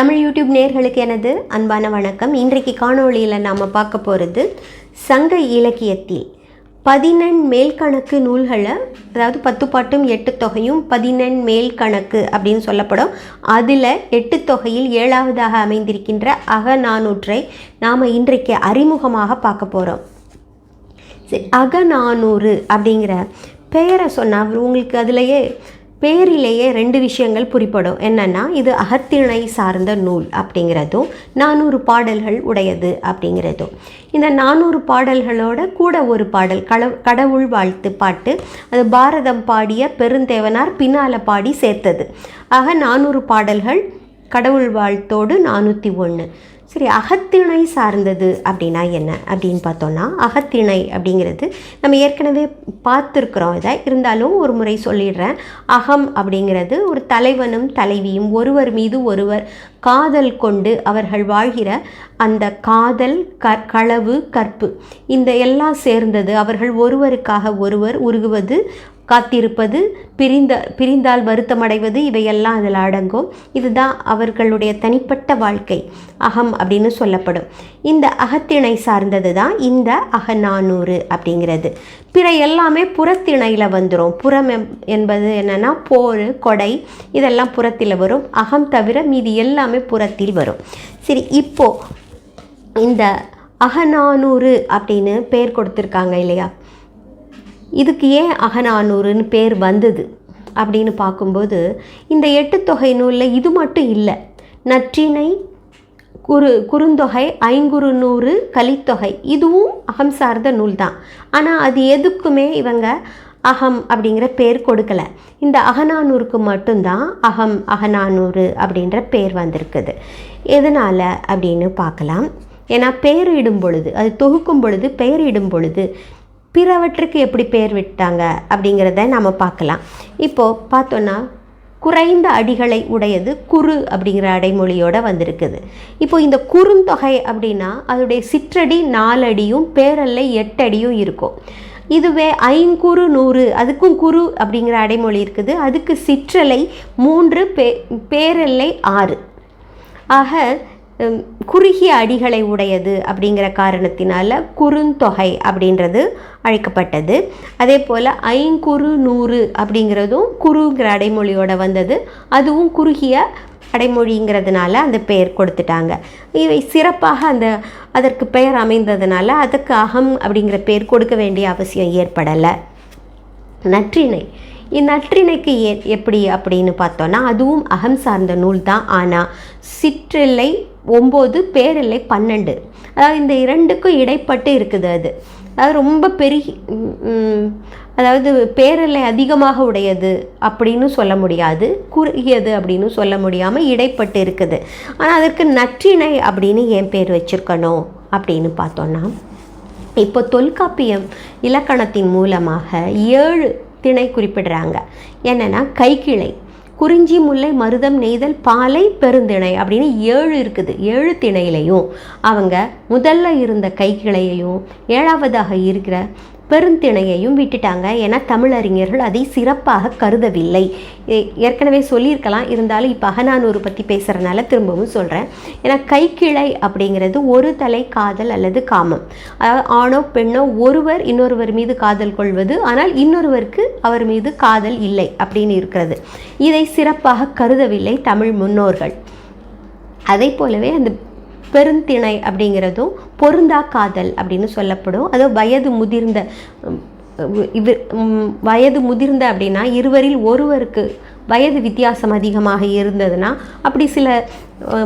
Tamil YouTube நேர்களுக்கு எனது அன்பான வணக்கம். இன்றைக்கு காணொளியில் நாம் பார்க்க போகிறது சங்க இலக்கியத்தில் பதினெண் மேல்கணக்கு நூல்களை அதாவது பத்து பாட்டும் எட்டு தொகையும் பதினெண் மேல்கணக்கு அப்படின்னு சொல்லப்படும். அதில் எட்டு தொகையில் ஏழாவதாக அமைந்திருக்கின்ற அகநானூற்றை நாம் இன்றைக்கு அறிமுகமாக பார்க்க போகிறோம் சரி அகநானூறு அப்படிங்கிற பெயரை சொன்னால் உங்களுக்கு அதுலேயே பேரிலேயே ரெண்டு விஷயங்கள் புரிப்படும் என்னென்னா இது அகத்திணை சார்ந்த நூல் அப்படிங்கிறதும் நானூறு பாடல்கள் உடையது அப்படிங்கிறதும். இந்த நானூறு பாடல்களோட கூட ஒரு பாடல் கட கடவுள் வாழ்த்து பாட்டு அது பாரதம் பாடிய பெருந்தேவனார் பின்னால் பாடி சேர்த்தது. ஆக நானூறு பாடல்கள் கடவுள் வாழ்த்தோடு நானூற்றி ஒன்று சரி அகத்திணை சார்ந்தது அப்படின்னா என்ன? அப்படின்னு பார்த்தோன்னா அகத்திணை அப்படிங்கிறது நம்ம ஏற்கனவே பார்த்துருக்குறோம் இதை. இருந்தாலும் ஒரு முறை சொல்லிடுறேன். அகம் அப்படிங்கிறது ஒரு தலைவனும் தலைவியும் ஒருவர் மீது ஒருவர் காதல் கொண்டு அவர்கள் வாழ்கிற அந்த காதல் க களவு கற்பு. இந்த எல்லாம் சேர்ந்தது அவர்கள் ஒருவருக்காக ஒருவர் உருகுவது காத்திருப்பது பிரிந்த பிரிந்தால் வருத்தமடைவது இவையெல்லாம் அதில் அடங்கும். இதுதான் அவர்களுடைய தனிப்பட்ட வாழ்க்கை. அகம் அப்படின்னு சொல்லப்படும். இந்த அகத்திணை சார்ந்தது தான் இந்த அகநானூறு அப்படிங்கிறது. பிற எல்லாமே புறத்திணையில் வந்துடும் புறம் என்பது என்னென்னா போர் கொடை இதெல்லாம் புறத்தில் வரும். அகம் தவிர மீதி எல்லாமே புறத்தில் வரும். சரி இப்போது இந்த அகநானூறு அப்படின்னு பேர் கொடுத்துருக்காங்க இல்லையா? இதுக்கு ஏன் அகநானூறுன்னு பேர் வந்தது அப்படின்னு பார்க்கும்போது இந்த எட்டு தொகை நூலில் இது மட்டும் இல்லை. நற்றிணை குறு குறுந்தொகை ஐங்குறு நூறு கலித்தொகை இதுவும் அகம் சார்ந்த நூல் தான் ஆனால் அது எதுக்குமே இவங்க அகம் அப்படிங்கிற பேர் கொடுக்கல. இந்த அகநானூருக்கு மட்டும்தான் அகம் அகநானூறு அப்படின்ற பேர் வந்திருக்குது. எதனால் அப்படின்னு பார்க்கலாம். ஏன்னா பெயரிடும் பொழுது அது தொகுக்கும் பொழுது பெயரிடும் பொழுது பிறவற்றுக்கு எப்படி பெயர் விட்டாங்க அப்படிங்கிறத நம்ம பார்க்கலாம். இப்போது பார்த்தோன்னா குறைந்த அடிகளை உடையது குறு அப்படிங்கிற அடைமொழியோடு வந்திருக்குது. இப்போ இந்த குறுந்தொகை அப்படின்னா அதோடைய சிற்றடி நாலடியும் பேரல்லை எட்டடியும் இருக்கும். இதுவே ஐங்குறு நூறு அதுக்கும் குறு அப்படிங்கிற அடைமொழி இருக்குது. அதுக்கு சிற்றலை மூன்று பே பேரல்லை ஆறு. ஆக குறுகிய அடிகளை உடையது அப்படிங்கிற காரணத்தினால குறுந்தொகை அப்படின்றது அழைக்கப்பட்டது. அதே போல் ஐங்குறு நூறு அப்படிங்கிறதும் குறுங்கிற அடைமொழியோட வந்தது. அதுவும் குறுகிய அடைமொழிங்கிறதுனால அந்த பெயர் கொடுத்துட்டாங்க. இவை சிறப்பாக அந்த அதற்கு பெயர் அமைந்ததுனால அதுக்கு அகம் அப்படிங்கிற பெயர் கொடுக்க வேண்டிய அவசியம் ஏற்படலை. நற்றிணை. இந்நற்றிணைக்கு ஏ எப்படி அப்படின்னு பார்த்தோன்னா அதுவும் அகம் சார்ந்த நூல் தான் ஆனால் சிற்றில்லை ஒம்பது பேரில்லை பன்னெண்டு. அதாவது இந்த இரண்டுக்கும் இடைப்பட்டு இருக்குது அது. அதாவது ரொம்ப பெரிய அதாவது பேரலை அதிகமாக உடையது அப்படின்னு சொல்ல முடியாது குறுகியது அப்படின்னு சொல்ல முடியாமல் இடைப்பட்டு இருக்குது. ஆனால் அதற்கு நற்றிணை அப்படின்னு என் பேர் வச்சுருக்கணும் அப்படின்னு பார்த்தோன்னா இப்போ தொல்காப்பியம் இலக்கணத்தின் மூலமாக ஏழு திணை குறிப்பிடுறாங்க. என்னென்னா கைக்கிளை. குறிஞ்சி முல்லை மருதம் நெய்தல் பாலை பெருந்திணை அப்படின்னு ஏழு இருக்குது. ஏழு திணையிலையும் அவங்க முதல்ல இருந்த கைக்கிளையையும் ஏழாவதாக இருக்கிற பெருந்திணையையும் விட்டுட்டாங்க. ஏன்னா தமிழறிஞர்கள் அதை சிறப்பாக கருதவில்லை. ஏற்கனவே சொல்லியிருக்கலாம். இருந்தாலும் இப்போ அகநானூறு பற்றி பேசுகிறனால திரும்பவும் சொல்கிறேன் ஏன்னா கைக்கிளை அப்படிங்கிறது ஒரு தலை காதல் அல்லது காமம். அதாவது ஆணோ பெண்ணோ ஒருவர் இன்னொருவர் மீது காதல் கொள்வது ஆனால் இன்னொருவருக்கு அவர் மீது காதல் இல்லை அப்படின்னு இருக்கிறது. இதை சிறப்பாக கருதவில்லை தமிழ் முன்னோர்கள். அதை போலவே அந்த பெருந்திணை அப்படிங்கிறதும் பொருந்தா காதல் அப்படின்னு சொல்லப்படும். அது வயது முதிர்ந்த இவர் வயது முதிர்ந்த அப்படின்னா இருவரில் ஒருவருக்கு வயது வித்தியாசம் அதிகமாக இருந்ததுன்னா அப்படி சில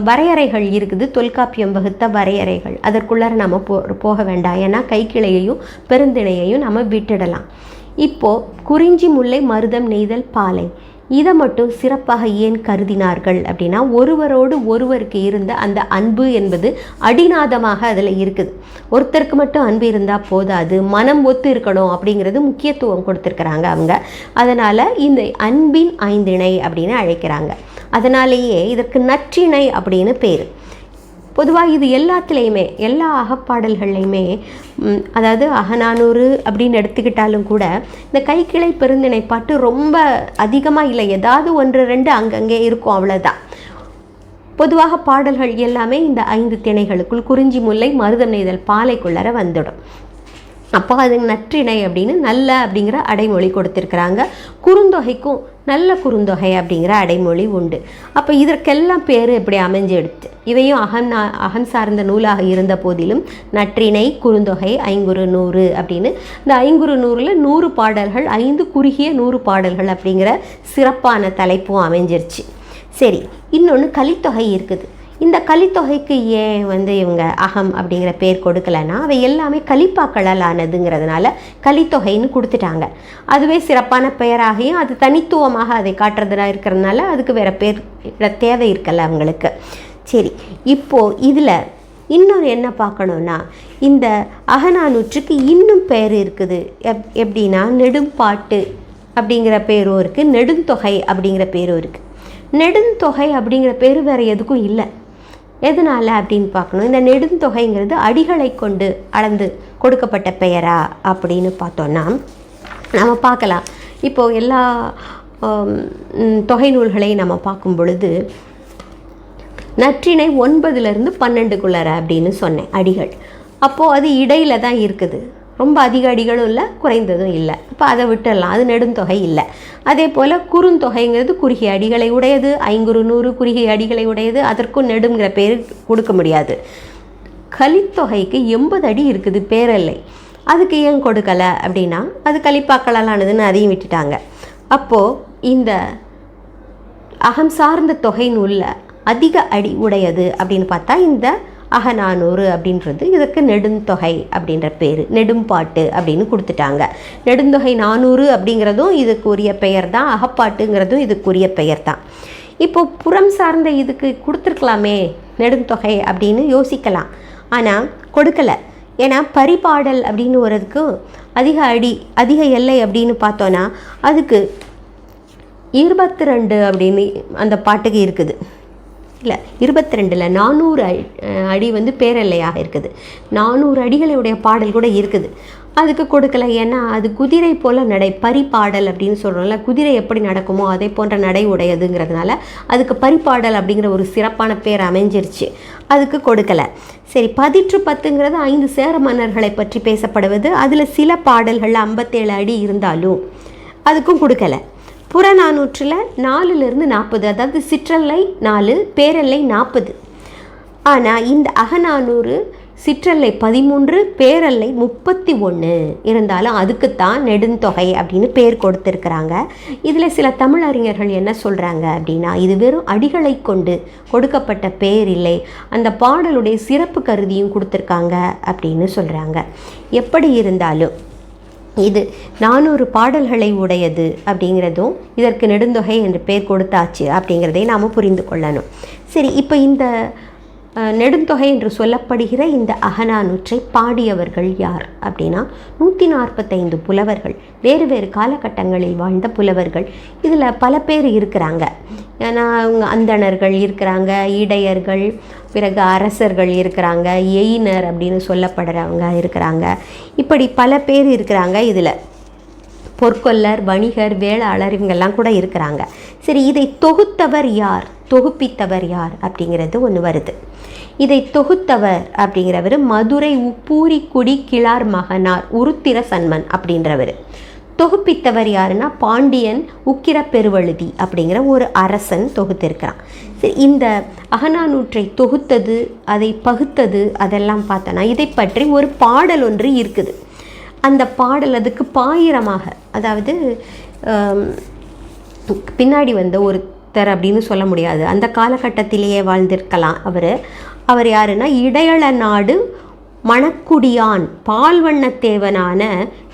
வரையறைகள் இருக்குது. தொல்காப்பியம் வகுத்த வரையறைகள். அதற்குள்ளார நம்ம போ போக வேண்டாம். ஏன்னா கைக்கிளையையும் பெருந்திணையையும் நம்ம விட்டுடலாம். இப்போது குறிஞ்சி முல்லை மருதம் நெய்தல் பாலை. இதை மட்டும் சிறப்பாக ஏன் கருதினார்கள் அப்படின்னா ஒருவரோடு ஒருவருக்கு இருந்த அந்த அன்பு என்பது அடிநாதமாக அதில் இருக்குது. ஒருத்தருக்கு மட்டும் அன்பு இருந்தால் போதாது மனம் ஒத்து இருக்கணும் அப்படிங்கிறது முக்கியத்துவம் கொடுத்துருக்குறாங்க அவங்க. அதனால் இந்த அன்பின் ஐந்திணை அப்படின்னு அழைக்கிறாங்க. அதனாலேயே இதற்கு நற்றிணை அப்படின்னு பேர். பொதுவாக இது எல்லாத்துலேயுமே எல்லா அகப்பாடல்கள்லையுமே அதாவது அகநானூறு அப்படின்னு எடுத்துக்கிட்டாலும் கூட இந்த கைக்கிளை பெருந்திணை பாட்டு ரொம்ப அதிகமாக இல்லை. ஏதாவது ஒன்று ரெண்டு அங்கங்கே இருக்கும் அவ்வளோதான் பொதுவாக பாடல்கள் எல்லாமே இந்த ஐந்து திணைகளுக்குள் குறிஞ்சி முல்லை மருதம் நெய்தல் பாலைக்குள்ளர வந்துடும். அப்போ அதுக்கு நற்றிணை அப்படின்னு நல்ல அப்படிங்கிற அடைமொழி கொடுத்துருக்குறாங்க. குறுந்தொகைக்கும் நல்ல குறுந்தொகை அப்படிங்கிற அடைமொழி உண்டு. அப்போ இதற்கெல்லாம் பேர் இப்படி அமைஞ்சு எடுத்து இவையும் அகம் அகம் சார்ந்த நூலாக இருந்த போதிலும் நற்றிணை குறுந்தொகை ஐங்குறு நூறு அப்படின்னு. இந்த ஐங்குறு நூறில் நூறு பாடல்கள் ஐந்து குறுகிய நூறு பாடல்கள் அப்படிங்கிற சிறப்பான தலைப்பும் அமைஞ்சிருச்சு. சரி இன்னொன்று கலித்தொகை இருக்குது. இந்த கலித்தொகைக்கு ஏன் வந்து இவங்க அகம் அப்படிங்கிற பேர் கொடுக்கலன்னா அவை எல்லாமே கலிப்பாக்களால் ஆனதுங்கிறதுனால கலித்தொகைன்னு கொடுத்துட்டாங்க. அதுவே சிறப்பான பெயராகியும் அது தனித்துவமாக அதை காட்டுறதா இருக்கிறதுனால அதுக்கு வேற பேர் தேவை இருக்கல அவங்களுக்கு. சரி இப்போது இதில் இன்னொரு என்ன பார்க்கணுன்னா இந்த அகநானூற்றுக்கு இன்னும் பெயர் இருக்குது. எப் எப்படின்னா நெடும்பாட்டு அப்படிங்கிற பேரும் இருக்குது நெடுந்தொகை அப்படிங்கிற பேரும் இருக்குது நெடுந்தொகை அப்படிங்கிற பேர் வேறு எதுக்கும் இல்லை. எதனால் அப்படின்னு பார்க்கணும். இந்த நெடுந்தொகைங்கிறது அடிகளை கொண்டு அளந்து கொடுக்கப்பட்ட பெயரா அப்படின்னு பார்த்தோன்னா நம்ம பார்க்கலாம். இப்போது எல்லா தொகை நூல்களை நம்ம பார்க்கும் பொழுது நற்றினை ஒன்பதுலேருந்து பன்னெண்டுக்குள்ளார அப்படின்னு சொன்னேன் அடிகள். அப்போது அது இடையில தான் இருக்குது. ரொம்ப அதிக அடிகளும் இல்லை குறைந்ததும் இல்லை. அப்போ அதை விட்டுடலாம். அது நெடுந்தொகை இல்லை. அதே போல் குறுந்தொகைங்கிறது குறுகிய அடிகளை உடையது ஐங்குறு நூறு குறுகிய அடிகளை உடையது அதற்கும் நெடுங்கிற பேர் கொடுக்க முடியாது. கலித்தொகைக்கு எண்பது அடி இருக்குது பேரல்லை. அதுக்கு ஏன் கொடுக்கலை அப்படின்னா அது கலிப்பாக்களாலானதுன்னு அதையும் விட்டுட்டாங்க. அப்போது இந்த அகம் சார்ந்த தொகை நூலில் அதிக அடி உடையது அப்படின்னு பார்த்தா இந்த அகநானூறு அப்படின்றது இதுக்கு நெடுந்தொகை அப்படின்ற பேர் நெடும்பாட்டு அப்படின்னு கொடுத்துட்டாங்க. நெடுந்தொகை நானூறு அப்படிங்கிறதும் இதுக்குரிய பெயர் தான் அகப்பாட்டுங்கிறதும் இதுக்குரிய பெயர் தான் இப்போ புறம் சார்ந்த இதுக்கு கொடுத்துருக்கலாமே நெடுந்தொகை அப்படின்னு யோசிக்கலாம். ஆனால் கொடுக்கலை. ஏன்னா பரிபாடல் அப்படின்னு வரதுக்கும் அதிக அடி அதிக எல்லை அப்படின்னு பார்த்தோன்னா அதுக்கு இருபத்தி ரெண்டு அப்படின்னு அந்த பாட்டுக்கு இருக்குது. இல்லை இருபத்தி ரெண்டில் நானூறு அடி வந்து பேரல்லையாக இருக்குது. நானூறு அடிகளுடைய பாடல் கூட இருக்குது. அதுக்கு கொடுக்கல. ஏன்னா அது குதிரை போல நடை பரிபாடல் அப்படின்னு சொல்கிறோம்ல குதிரை எப்படி நடக்குமோ அதே போன்ற நடை உடையதுங்கிறதுனால அதுக்கு பரிபாடல் அப்படிங்கிற ஒரு சிறப்பான பேர் அமைஞ்சிருச்சு. அதுக்கு கொடுக்கல. சரி பதிற்று பத்துங்கிறது ஐந்து சேர மன்னர்களை பற்றி பேசப்படுவது. அதில் சில பாடல்கள் ஐம்பத்தேழு அடி இருந்தாலும் அதுக்கும் கொடுக்கல. புறநானூற்றில் நாலுலேருந்து நாற்பது அதாவது சிற்றல்லை நாலு பேரல்லை நாற்பது. ஆனால் இந்த அகநானூறு சிற்றல்லை பதிமூன்று பேரல்லை முப்பத்தி ஒன்று இருந்தாலும் அதுக்குத்தான் நெடுந்தொகை அப்படின்னு பேர் கொடுத்துருக்குறாங்க. இதில் சில தமிழறிஞர்கள் என்ன சொல்கிறாங்க அப்படின்னா இது வெறும் அடிகளை கொண்டு கொடுக்கப்பட்ட பேர் இல்லை அந்த பாடலுடைய சிறப்பு கருதியும் கொடுத்துருக்காங்க அப்படின்னு சொல்கிறாங்க எப்படி இருந்தாலும் இது நானூறு பாடல்களை உடையது அப்படிங்கிறதும் இதற்கு நெடுந்தொகை என்று பேர் கொடுத்தாச்சு அப்படிங்கிறதை நாம் புரிந்து கொள்ளணும். சரி இப்போ இந்த நெடுந்தொகை என்று சொல்லப்படுகிற இந்த அகநானூற்றை பாடியவர்கள் யார் அப்படின்னா நூற்றி நாற்பத்தைந்து புலவர்கள். வேறு வேறு காலகட்டங்களில் வாழ்ந்த புலவர்கள். இதில் பல பேர் இருக்கிறாங்க. ஏன்னா அவங்க அந்தணர்கள் இருக்கிறாங்க இடையர்கள் பிறகு அரசர்கள் இருக்கிறாங்க எயினர் அப்படின்னு சொல்லப்படுறவங்க இருக்கிறாங்க. இப்படி பல பேர் இருக்கிறாங்க இதில். பொற்கொல்லர் வணிகர் வேளாளர் இவங்கெல்லாம் கூட இருக்கிறாங்க. சரி இதை தொகுத்தவர் யார்? தொகுப்பித்தவர் யார் அப்படிங்கிறது ஒன்று வருது. இதை தொகுத்தவர் அப்படிங்கிறவர் மதுரை உப்பூரிக்குடி கிளார் மகனார் உருத்திர சன்மன் அப்படின்றவர். தொகுப்பித்தவர் யாருன்னா பாண்டியன் உக்கிர பெருவழுதி அப்படிங்கிற ஒரு அரசன் தொகுத்திருக்கிறான். சரி இந்த அகநானூற்றை தொகுத்தது அதை பகுத்தது அதெல்லாம் பார்த்தோன்னா இதை பற்றி ஒரு பாடல் ஒன்று இருக்குது. அந்த பாடல் அதுக்கு பாயிரமாக அதாவது பின்னாடி வந்த ஒரு பக்தர் அப்படின்னு சொல்ல முடியாது. அந்த காலகட்டத்திலேயே வாழ்ந்திருக்கலாம் அவர். அவர் யாருன்னா இடையள நாடு மணக்குடியான் பால்வண்ணத்தேவனான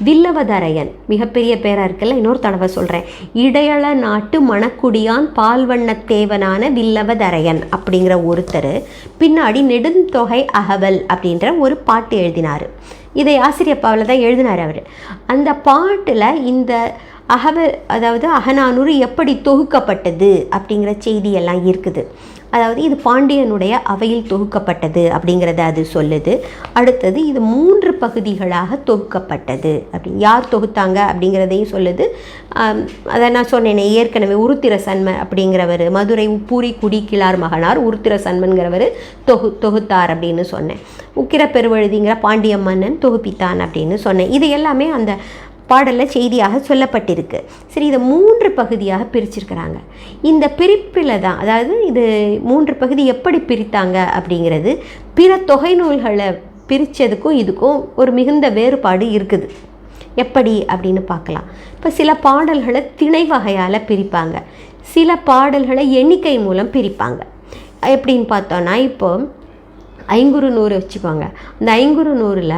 வில்லவதரையன். மிகப்பெரிய பேராக இருக்குல்ல இன்னொரு தடவை சொல்கிறேன் இடையள நாட்டு மணக்குடியான் பால்வண்ணத்தேவனான வில்லவதரையன் அப்படிங்கிற ஒருத்தர். பின்னாடி நெடுந்தொகை அகவல் அப்படின்ற ஒரு பாட்டு எழுதினார். இதை ஆசிரியப்பாவில் தான் எழுதினார் அவர். அந்த பாட்டில் இந்த அகவ அதாவது அகநானூறு எப்படி தொகுக்கப்பட்டது அப்படிங்கிற செய்தியெல்லாம் இருக்குது. அதாவது இது பாண்டியனுடைய அவையில் தொகுக்கப்பட்டது அப்படிங்கிறத அது சொல்லுது. அடுத்தது இது மூன்று பகுதிகளாக தொகுக்கப்பட்டது. அப்படி யார் தொகுத்தாங்க அப்படிங்கிறதையும் சொல்லுது. அதை நான் சொன்னேனே ஏற்கனவே உருத்திர சன்ம அப்படிங்கிறவர் மதுரை உப்பூரி குடி கிளார் மகனார் உருத்திர சன்மன்கிறவர் தொகு தொகுத்தார் அப்படின்னு சொன்னேன். உக்கிர பெருவழுதிங்கிற பாண்டிய மன்னன் தொகுப்பித்தான் அப்படின்னு சொன்னேன். இது எல்லாமே அந்த பாடலில் செய்தியாக சொல்லப்பட்டிருக்கு. சரி இதை மூன்று பகுதியாக பிரிச்சிருக்கிறாங்க. இந்த பிரிப்பில் தான் அதாவது இது மூன்று பகுதி எப்படி பிரித்தாங்க அப்படிங்கிறது பிற தொகை நூல்களை பிரித்ததுக்கும் இதுக்கும் ஒரு மிகுந்த வேறுபாடு இருக்குது. எப்படி அப்படின்னு பார்க்கலாம். இப்போ சில பாடல்களை திணை வகையால் பிரிப்பாங்க. சில பாடல்களை எண்ணிக்கை மூலம் பிரிப்பாங்க. எப்படின்னு பார்த்தோன்னா இப்போ ஐங்குறு நூறு வச்சுக்கோங்க. அந்த ஐங்குறு நூறில்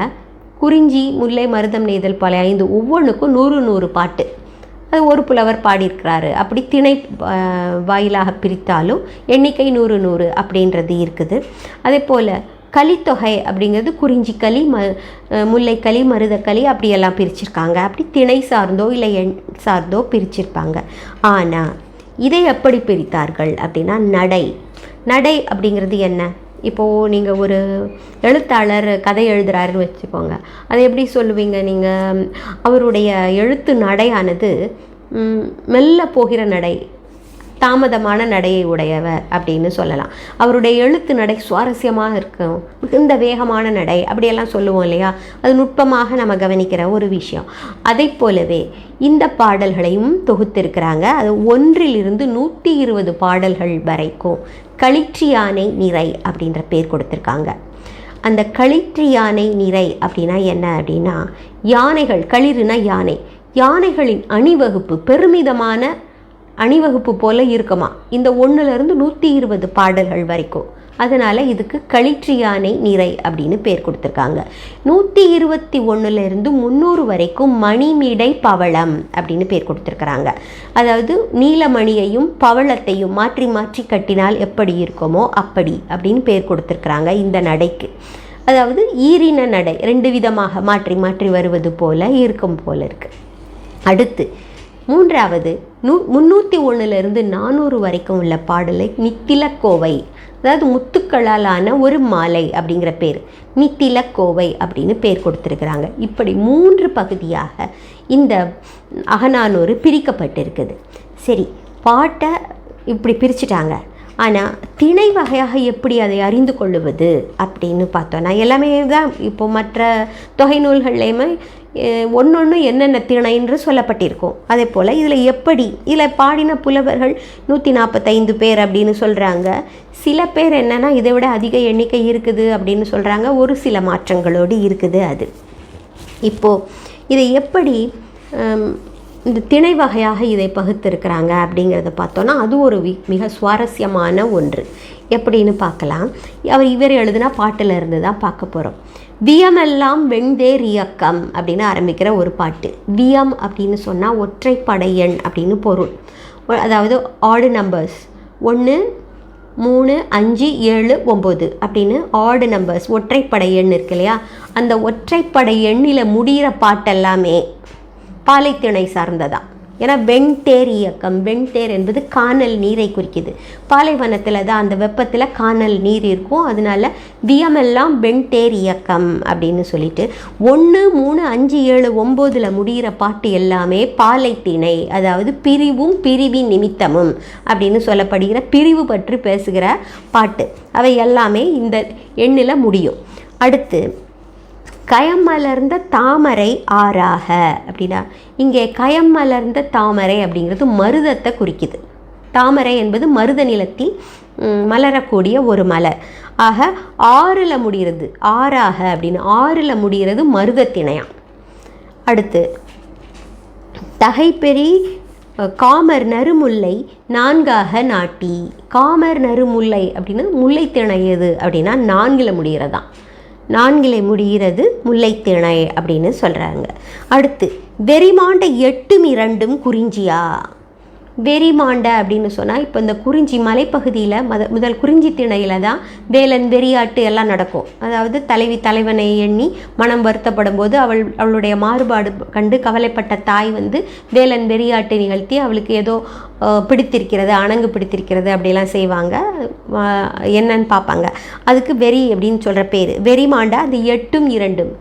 குறிஞ்சி முல்லை மருதம் நெய்தல் பாலை ஐந்து ஒவ்வொன்றுக்கும் நூறு நூறு பாட்டு. அது ஒரு புலவர் பாடியிருக்கிறாரு. அப்படி திணை வாயிலாக பிரித்தாலும் எண்ணிக்கை நூறு நூறு அப்படின்றது இருக்குது. அதே போல் கலித்தொகை அப்படிங்கிறது குறிஞ்சி களி ம முல்லைக்களி மருதக்களி அப்படியெல்லாம் பிரிச்சிருக்காங்க. அப்படி திணை சார்ந்தோ இல்லை எண் சார்ந்தோ பிரிச்சிருப்பாங்க. ஆனால் இதை எப்படி பிரித்தார்கள் அப்படின்னா நடை. நடை அப்படிங்கிறது என்ன? இப்போது நீங்கள் ஒரு எழுத்தாளர் கதை எழுதுறாருன்னு வச்சுக்கோங்க. அதை எப்படி சொல்லுவீங்க நீங்கள் அவருடைய எழுத்து நடையானது மெல்ல போகிற நடை. தாமதமான நடையை உடையவர் அப்படின்னு சொல்லலாம். அவருடைய எழுத்து நடை சுவாரஸ்யமாக இருக்கும். மிகுந்த வேகமான நடை அப்படியெல்லாம் சொல்லுவோம் இல்லையா? அது நுட்பமாக நம்ம கவனிக்கிற ஒரு விஷயம். அதை போலவே இந்த பாடல்களையும் தொகுத்திருக்கிறாங்க. அது ஒன்றிலிருந்து நூற்றி இருபது பாடல்கள் வரைக்கும். களிற்றியானை நிறை அப்படின்ற பேர் கொடுத்துருக்காங்க. அந்த களிற்று யானை நிறை அப்படின்னா என்ன அப்படின்னா யானைகள் களிறுனா யானை. யானைகளின் அணிவகுப்பு பெருமிதமான அணிவகுப்பு போல இருக்குமா? இந்த ஒன்றுலேருந்து நூற்றி இருபது பாடல்கள் வரைக்கும். அதனால் இதுக்கு களிற்று யானை நிறை அப்படின்னு பேர் கொடுத்துருக்காங்க. நூற்றி இருபத்தி ஒன்றுலேருந்து முந்நூறு வரைக்கும் மணிமிடை பவளம் அப்படின்னு பேர் கொடுத்துருக்குறாங்க. அதாவது நீலமணியையும் பவளத்தையும் மாற்றி மாற்றி கட்டினால் எப்படி இருக்குமோ அப்படி அப்படின்னு பேர் கொடுத்துருக்குறாங்க இந்த நடைக்கு. அதாவது ஈரின நடை ரெண்டு விதமாக மாற்றி மாற்றி வருவது போல இருக்கும் போல இருக்குது அடுத்து மூன்றாவது நூ முந்நூற்றி ஒன்றுலேருந்து நானூறு வரைக்கும் உள்ள பாடலை நித்திலக்கோவை அதாவது முத்துக்களால் ஆன ஒரு மாலை அப்படிங்கிற பேர். நித்திலக்கோவை அப்படின்னு பேர் கொடுத்துருக்குறாங்க. இப்படி மூன்று பகுதியாக இந்த அகநானூறு பிரிக்கப்பட்டிருக்குது. சரி பாட்டை இப்படி பிரிச்சுட்டாங்க. ஆனால் திணை வகையாக எப்படி அதை அறிந்து கொள்ளுவது அப்படின்னு பார்த்தோன்னா எல்லாமே தான் இப்போ மற்ற தொகை நூல்கள்லையுமே ஒன்று ஒன்று என்னென்ன திணைன்று சொல்லப்பட்டிருக்கும். அதே போல் இதில் எப்படி இதில் பாடின புலவர்கள் நூற்றி நாற்பத்தைந்து பேர் அப்படின்னு சொல்கிறாங்க சில பேர் என்னென்னா இதை விட அதிக எண்ணிக்கை இருக்குது அப்படின்னு சொல்கிறாங்க ஒரு சில மாற்றங்களோடு இருக்குது அது. இப்போது இதை எப்படி இந்த திணை வகையாக இதை பகுத்திருக்கிறாங்க அப்படிங்கிறத பார்த்தோன்னா அது ஒரு மிக சுவாரஸ்யமான ஒன்று. எப்படின்னு பார்க்கலாம். அவர் இவர் எழுதினா பாட்டில் இருந்து தான் பார்க்க போகிறோம் வியமெல்லாம் வெண்தேர் இயக்கம் அப்படின்னு ஆரம்பிக்கிற ஒரு பாட்டு. வியம் அப்படின்னு சொன்னால் ஒற்றைப்படையன் அப்படின்னு பொருள். அதாவது ஆடு நம்பர்ஸ் ஒன்று மூணு அஞ்சு ஏழு ஒம்பது அப்படின்னு ஆடு நம்பர்ஸ் ஒற்றைப்படை எண் இருக்கு இல்லையா? அந்த ஒற்றைப்படை எண்ணில் முடிகிற பாட்டெல்லாமே பாலைத்திணை சார்ந்ததான் ஏன்னா வெண்தேர் இயக்கம். வெண்தேர் என்பது கானல் நீரை குறிக்குது. பாலைவனத்தில் தான் அந்த வெப்பத்தில் கானல் நீர் இருக்கும். அதனால வியமெல்லாம் வெண்தேர் இயக்கம் அப்படின்னு சொல்லிட்டு ஒன்று மூணு அஞ்சு ஏழு ஒம்போதில் முடிகிற பாட்டு எல்லாமே பாலைத்திணை அதாவது பிரிவும் பிரிவின் நிமித்தமும் அப்படின்னு சொல்லப்படுகிற பிரிவு பற்றி பேசுகிற பாட்டு. அவை எல்லாமே இந்த எண்ணில் முடியும். அடுத்து கயம் மலர்ந்த தாமரை ஆறாக அப்படின்னா இங்கே கயம் மலர்ந்த தாமரை அப்படிங்கிறது மருதத்தை குறிக்குது. தாமரை என்பது மருத நிலத்தில் மலரக்கூடிய ஒரு மலர். ஆக ஆறில் முடிகிறது. ஆறாக அப்படின்னு ஆறில் முடிகிறது மருதத்திணையாம் அடுத்து தகைப்பெரி காமர் நறுமுல்லை நான்காக நாட்டி. காமர் நறுமுல்லை அப்படின்னா முல்லைத்திணை எது அப்படின்னா நான்கில் முடிகிறதான் நான்கிலே முடிகிறது முல்லைத்திணை அப்படின்னு சொல்கிறாங்க அடுத்து வெறிமாண்ட எட்டும் இரண்டும் குறிஞ்சியா? வெறிமாண்ட அப்படின்னு சொன்னால் இப்போ இந்த குறிஞ்சி மலைப்பகுதியில் மத முதல் குறிஞ்சி திணையில் தான் வேலன் வெறியாட்டு எல்லாம் நடக்கும். அதாவது தலைவி தலைவனை எண்ணி மனம் வருத்தப்படும் போது அவள் அவளுடைய மாறுபாடு கண்டு கவலைப்பட்ட தாய் வந்து வேலன் வெறியாட்டு நிகழ்த்தி அவளுக்கு ஏதோ பிடித்திருக்கிறது அணங்கு பிடித்திருக்கிறது அப்படிலாம் செய்வாங்க. என்னன்னு பார்ப்பாங்க. அதுக்கு வெறி அப்படின்னு சொல்கிற பேர். வெறிமாண்ட அது எட்டும் இரண்டும்.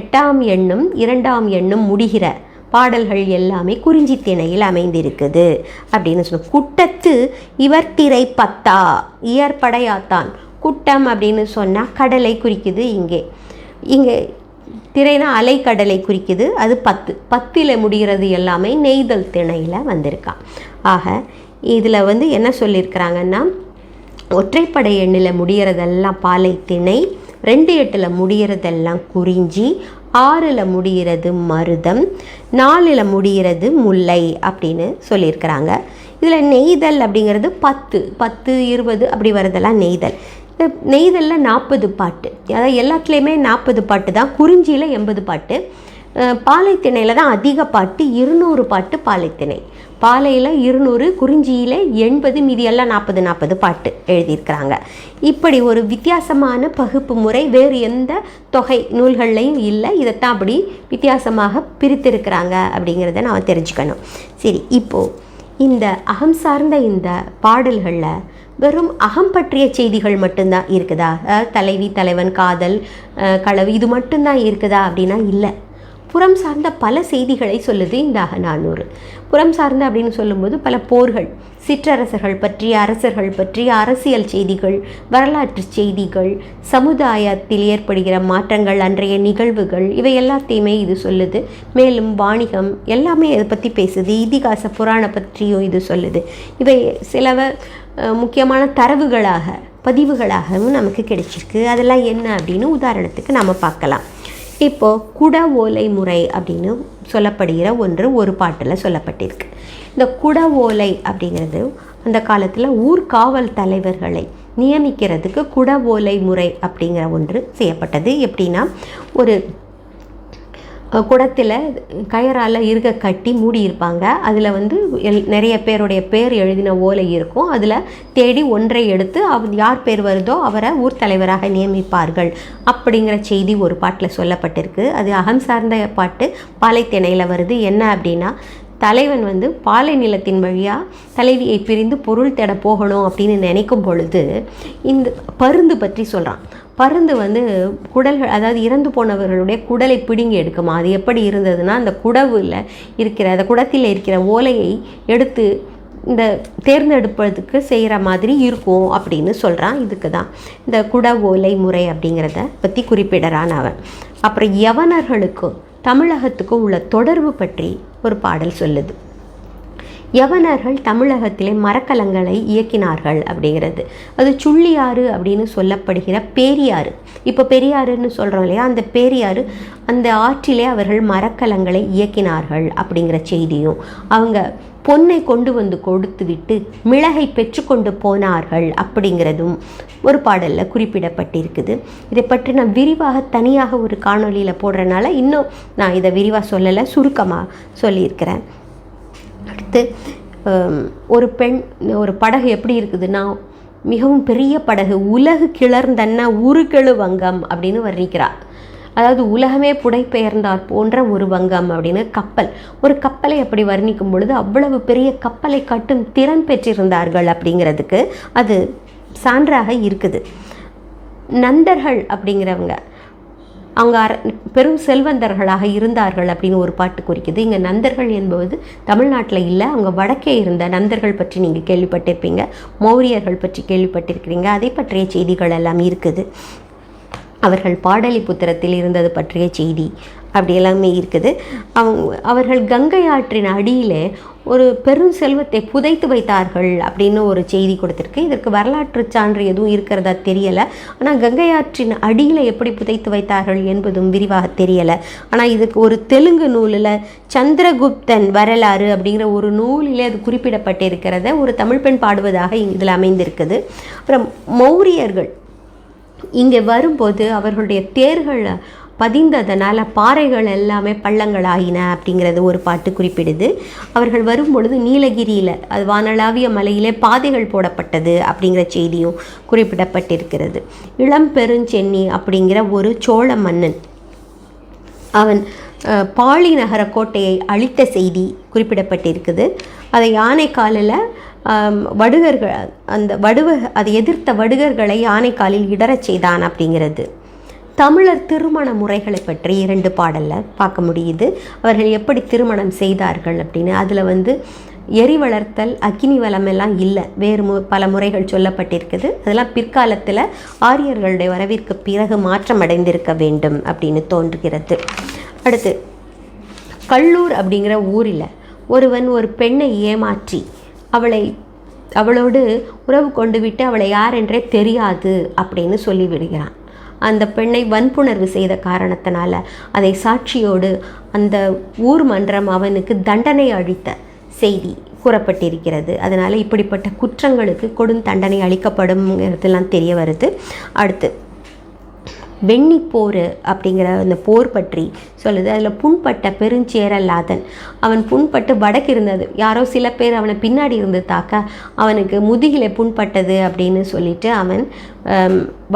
எட்டாம் எண்ணும் இரண்டாம் எண்ணும் முடிகிற பாடல்கள் எல்லாமே குறிஞ்சி திணையில் அமைந்திருக்குது அப்படின்னு சொன்னோம் குட்டத்து இவர் திரை பத்தா இயற்படையாத்தான். குட்டம் அப்படின்னு சொன்னால் கடலை குறிக்குது இங்கே. இங்கே திரைனா அலைக்கடலை குறிக்குது அது பத்து. பத்தில் முடிகிறது எல்லாமே நெய்தல் திணையில் வந்திருக்கான் ஆக இதில் வந்து என்ன சொல்லியிருக்கிறாங்கன்னா ஒற்றைப்படை எண்ணில் முடிகிறதெல்லாம் பாலை திணை ரெண்டு எட்டில் முடிகிறதெல்லாம் குறிஞ்சி ஆறில் முடிகிறது மருதம் நாலில் முடிகிறது முல்லை அப்படின்னு சொல்லியிருக்கிறாங்க. இதில் நெய்தல் அப்படிங்கிறது பத்து பத்து இருபது அப்படி வரதெல்லாம் நெய்தல். இந்த நெய்தலில் நாற்பது பாட்டு. அதாவது எல்லாத்துலேயுமே நாற்பது பாட்டு தான் குறிஞ்சியில் எண்பது பாட்டு. பாலைத்திணையில் தான் அதிக பாட்டு இருநூறு பாட்டு பாலைத்திணை. பாலையில் இருநூறு குறிஞ்சியில் எண்பது மீதி எல்லாம் நாற்பது நாற்பது பாட்டு எழுதியிருக்கிறாங்க. இப்படி ஒரு வித்தியாசமான பகுப்பு முறை வேறு எந்த தொகை நூல்கள்லையும் இல்லை. இதைத்தான் அப்படி வித்தியாசமாக பிரித்திருக்கிறாங்க அப்படிங்கிறத நாம் தெரிஞ்சுக்கணும். சரி இப்போது இந்த அகம் சார்ந்த இந்த பாடல்களில் வெறும் அகம் பற்றிய செய்திகள் மட்டும்தான் இருக்குதா? தலைவி தலைவன் காதல் களவு இது மட்டும்தான் இருக்குதா அப்படின்னா இல்லை. புறம் சார்ந்த பல செய்திகளை சொல்லுது இந்த அகநானூறு. புறம் சார்ந்த அப்படின்னு சொல்லும்போது பல போர்கள் சிற்றரசர்கள் பற்றிய அரசர்கள் பற்றிய அரசியல் செய்திகள் வரலாற்று செய்திகள் சமுதாயத்தில் ஏற்படுகிற மாற்றங்கள் அன்றைய நிகழ்வுகள் இவை எல்லாத்தையுமே இது சொல்லுது. மேலும் வாணிகம் எல்லாமே இதை பற்றி பேசுது. இதிகாச புராண பற்றியும் இது சொல்லுது. இவை சிலவ முக்கியமான தரவுகளாக பதிவுகளாகவும் நமக்கு கிடைச்சிருக்கு. அதெல்லாம் என்ன அப்படின்னு உதாரணத்துக்கு நம்ம பார்க்கலாம். இப்போ குட ஓலை முறை அப்படின்னு சொல்லப்படுகிற ஒன்று ஒரு பாட்டில் சொல்லப்பட்டிருக்கு. இந்த குட ஓலை அப்படிங்கிறது அந்த காலத்தில் ஊர்காவல் தலைவர்களை நியமிக்கிறதுக்கு குட ஓலை முறை அப்படிங்கிற ஒன்று செய்யப்பட்டது. எப்படின்னா ஒரு குடத்தில் கயரால் இருக கட்டி மூடியிருப்பாங்க அதில் வந்து எல் நிறைய பேருடைய பேர் எழுதின ஓலை இருக்கும். அதில் தேடி ஒன்றை எடுத்து அவ யார் பேர் வருதோ அவரை ஊர் தலைவராக நியமிப்பார்கள். அப்படிங்கிற செய்தி ஒரு பாட்டில் சொல்லப்பட்டிருக்கு. அது அகம் சார்ந்த பாட்டு பாலைத்திணையில் வருது. என்ன அப்படின்னா தலைவன் வந்து பாலை நிலத்தின் வழியாக தலைவியை பிரிந்து பொருள் தேட போகணும் அப்படின்னு நினைக்கும் பொழுது இந்த பருந்து பற்றி சொல்கிறான் பருந்து வந்து குடல்கள் அதாவது இறந்து போனவர்களுடைய குடலை பிடுங்கி எடுக்குமா? அது எப்படி இருந்ததுன்னா அந்த குடவுல இருக்கிற அந்த குடத்தில் இருக்கிற ஓலையை எடுத்து இந்த தேர்ந்தெடுப்பதுக்கு செய்கிற மாதிரி இருக்கும் அப்படின்னு சொல்கிறான் இதுக்கு தான் இந்த குட ஓலை முறை அப்படிங்கிறத பற்றி குறிப்பிடறான் அவன். அப்புறம் யவனர்களுக்கும் தமிழகத்துக்கும் உள்ள தொடர்பு பற்றி ஒரு பாடல் சொல்லுது. யவனர்கள் தமிழகத்திலே மரக்கலங்களை இயக்கினார்கள் அப்படிங்கிறது. அது சுள்ளியாறு அப்படின்னு சொல்லப்படுகிற பேரியாறு. இப்போ பெரியாறுன்னு சொல்கிறோம் இல்லையா? அந்த பேரியாறு அந்த ஆற்றிலே அவர்கள் மரக்கலங்களை இயக்கினார்கள் அப்படிங்கிற செய்தியும் அவங்க பொன்னை கொண்டு வந்து கொடுத்து விட்டு மிளகை பெற்றுக்கொண்டு போனார்கள் அப்படிங்கிறதும் ஒரு பாடலில் குறிப்பிடப்பட்டிருக்குது. இதை பற்றி நான் விரிவாக தனியாக ஒரு காணொளியில் போடுறனால இன்னும் நான் இதை விரிவாக சொல்லலை சுருக்கமாக சொல்லியிருக்கிறேன். அடுத்து ஒரு பெண் ஒரு படகு எப்படி இருக்குதுன்னா மிகவும் பெரிய படகு உலகு கிளர்ந்தன்ன உருகெழு வங்கம் அப்படின்னு வர்ணிக்கிறார். அதாவது உலகமே புடைபெயர்ந்தார் போன்ற ஒரு வங்கம் அப்படின்னு கப்பல். ஒரு கப்பலை அப்படி வர்ணிக்கும் பொழுது அவ்வளவு பெரிய கப்பலை கட்டும் திறன் பெற்றிருந்தார்கள் அப்படிங்கிறதுக்கு அது சான்றாக இருக்குது. நந்தர்கள் அப்படிங்கிறவங்க அவங்க பெரும் செல்வந்தர்களாக இருந்தார்கள் அப்படின்னு ஒரு பாட்டு குறிக்குது. இங்கே நந்தர்கள் என்பது தமிழ்நாட்டில் இல்லை அவங்க வடக்கே இருந்த நந்தர்கள் பற்றி நீங்கள் கேள்விப்பட்டிருப்பீங்க மௌரியர்கள் பற்றி கேள்விப்பட்டிருக்கிறீங்க அதை பற்றிய செய்திகள் எல்லாம் இருக்குது. அவர்கள் பாடலிபுத்திரத்தில் இருந்தது பற்றிய செய்தி. அப்படி எல்லாமே இருக்குது. அவங்க அவர்கள் கங்கை ஆற்றின் அடியில் ஒரு பெரும் செல்வத்தை புதைத்து வைத்தார்கள் அப்படின்னு ஒரு செய்தி கொடுத்துருக்கு. இதற்கு வரலாற்று சான்று எதுவும் இருக்கிறதா தெரியலை. ஆனால் கங்கை ஆற்றின் அடியில் எப்படி புதைத்து வைத்தார்கள் என்பதும் விரிவாக தெரியலை. ஆனால் இதுக்கு ஒரு தெலுங்கு நூலில் சந்திரகுப்தன் வரலாறு அப்படிங்கிற ஒரு நூலிலே அது குறிப்பிடப்பட்டிருக்கிறத ஒரு தமிழ் பெண் பாடுவதாக இதில் அமைந்திருக்குது. அப்புறம் மௌரியர்கள் இங்கே வரும்போது அவர்களுடைய தேர்கள் பதிந்ததனால் பாறைகள் எல்லாமே பள்ளங்களாயின அப்படிங்கிறது ஒரு பாட்டு குறிப்பிடுது. அவர்கள் வரும் பொழுது நீலகிரியில் அது வானளாவிய மலையிலே பாதைகள் போடப்பட்டது அப்படிங்கிற செய்தியும் குறிப்பிடப்பட்டிருக்கிறது. இளம் பெருஞ்சென்னி அப்படிங்கிற ஒரு சோழ மன்னன் அவன் அஹ், பாளி நகர கோட்டையை அழித்த செய்தி குறிப்பிடப்பட்டிருக்குது. அதை யானைக்காலில் காலில் வடுகர்கள் அந்த வடுவ அதை எதிர்த்த வடுகர்களை யானைக்காலில் இடறச் செய்தான் அப்படிங்கிறது. தமிழர் திருமண முறைகளை பற்றி இரண்டு பாடலில் பார்க்க முடியுது. அவர்கள் எப்படி திருமணம் செய்தார்கள் அப்படின்னு. அதில் வந்து எரி வளர்த்தல் அக்கினி வளம் எல்லாம் இல்லை. வேறு மு பல முறைகள் சொல்லப்பட்டிருக்குது. அதெல்லாம் பிற்காலத்தில் ஆரியர்களுடைய வரவிற்கு பிறகு மாற்றம் அடைந்திருக்க வேண்டும் அப்படின்னு தோன்றுகிறது. அடுத்து கல்லூர் அப்படிங்கிற ஊரில் ஒருவன் ஒரு பெண்ணை ஏமாற்றி அவளை அவளோடு உறவு கொண்டு விட்டு அவளை யார் என்றே தெரியாது அப்படின்னு சொல்லிவிடுகிறான் அந்த பெண்ணை வன்புணர்வு செய்த காரணத்தினால அதை சாட்சியோடு அந்த ஊர் மன்றம் அவனுக்கு தண்டனை அளித்த செய்தி கூறப்பட்டிருக்கிறது. அதனால் இப்படிப்பட்ட குற்றங்களுக்கு கொடும் தண்டனை அளிக்கப்படும்ங்கிறதுலாம் தெரிய வருது. அடுத்து வெண்ணி போர் அப்படிங்கிற அந்த போர் பற்றி சொல்லுது. அதில் புண்பட்ட பெருஞ்சேரல்லாதன். அவன் புண்பட்டு வடக்கு இருந்தது. யாரோ சில பேர் அவனை பின்னாடி இருந்து தாக்க அவனுக்கு முதுகில புண்பட்டது அப்படின்னு சொல்லிட்டு அவன்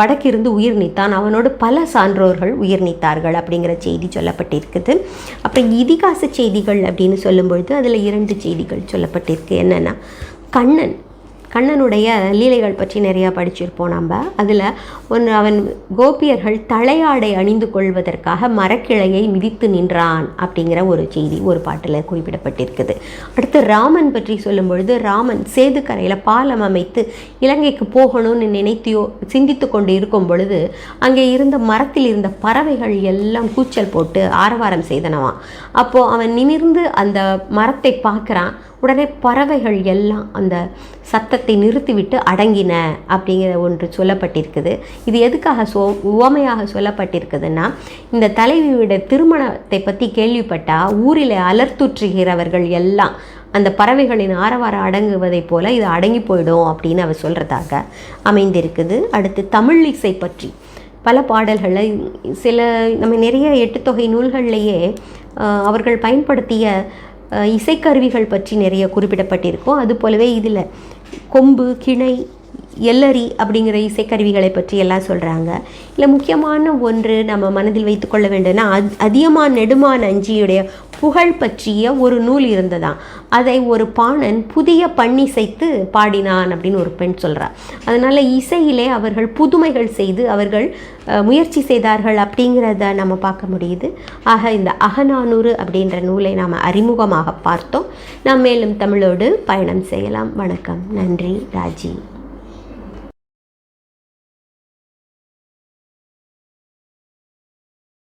வடக்கிருந்து உயிர் நீத்தான். அவனோடு பல சான்றோர்கள் உயிர் நீத்தார்கள் அப்படிங்கிற செய்தி சொல்லப்பட்டிருக்குது. அப்புறம் இதிகாச செய்திகள் அப்படின்னு சொல்லும்பொழுது அதில் இரண்டு செய்திகள் சொல்லப்பட்டிருக்கு. என்னென்னா கண்ணன். கண்ணனுடைய லீலைகள் பற்றி நிறையா படிச்சிருப்போம் நம்ம. அதில் ஒன்று அவன் கோபியர்கள் தலையாடை அணிந்து கொள்வதற்காக மரக்கிளையை மிதித்து நின்றான் அப்படிங்கிற ஒரு செய்தி ஒரு பாட்டில் குறிப்பிடப்பட்டிருக்குது. அடுத்து ராமன் பற்றி சொல்லும் பொழுது ராமன் சேதுக்கரையில் பாலம் அமைத்து இலங்கைக்கு போகணும்னு நினைத்தியோ சிந்தித்து கொண்டு இருக்கும் பொழுது அங்கே இருந்த மரத்தில் இருந்த பறவைகள் எல்லாம் கூச்சல் போட்டு ஆரவாரம் செய்தனவான் அப்போது அவன் நிமிர்ந்து அந்த மரத்தை பார்க்குறான். உடனே பறவைகள் எல்லாம் அந்த சத்தத்தை நிறுத்திவிட்டு அடங்கின அப்படிங்கிற ஒன்று சொல்லப்பட்டிருக்குது. இது எதுக்காக சோ உவமையாக சொல்லப்பட்டிருக்குதுன்னா இந்த தலைவியோட திருமணத்தை பற்றி கேள்விப்பட்டால் ஊரில் அலர்த்துற்றுகிறவர்கள் எல்லாம் அந்த பறவைகளின் ஆரவாரம் அடங்குவதைப் போல இது அடங்கி போயிடும் அப்படின்னு அவர் சொல்கிறதாக அமைந்திருக்குது. அடுத்து தமிழ் இசை பற்றி. பல பாடல்களை சில நம்ம நிறைய எட்டுத்தொகை நூல்கள்லேயே அவர்கள் பயன்படுத்திய இசைக்கருவிகள் பற்றி நிறைய குறிப்பிடப்பட்டிருக்கும். அது போலவே இதில் கொம்பு கிணை எல்லரி அப்படிங்கிற இசைக்கருவிகளை பற்றி எல்லாம் சொல்கிறாங்க இல்லை முக்கியமான ஒன்று நம்ம மனதில் வைத்துக்கொள்ள வேண்டும்னா அத் அதியமான் நெடுமான் அஞ்சியுடைய புகழ் பற்றிய ஒரு நூல் இருந்ததாம் அதை ஒரு பாணன் புதிய பண்ணிசைத்து பாடினான் அப்படின்னு ஒரு பெண் சொல்கிறார் அதனால் இசையிலே அவர்கள் புதுமைகள் செய்து அவர்கள் முயற்சி செய்தார்கள் அப்படிங்கிறத நம்ம பார்க்க முடியுது. ஆக இந்த அகநானூறு அப்படின்ற நூலை நாம் அறிமுகமாக பார்த்தோம். நாம் மேலும் தமிழோடு பயணம் செய்யலாம். வணக்கம். நன்றி. ராஜி.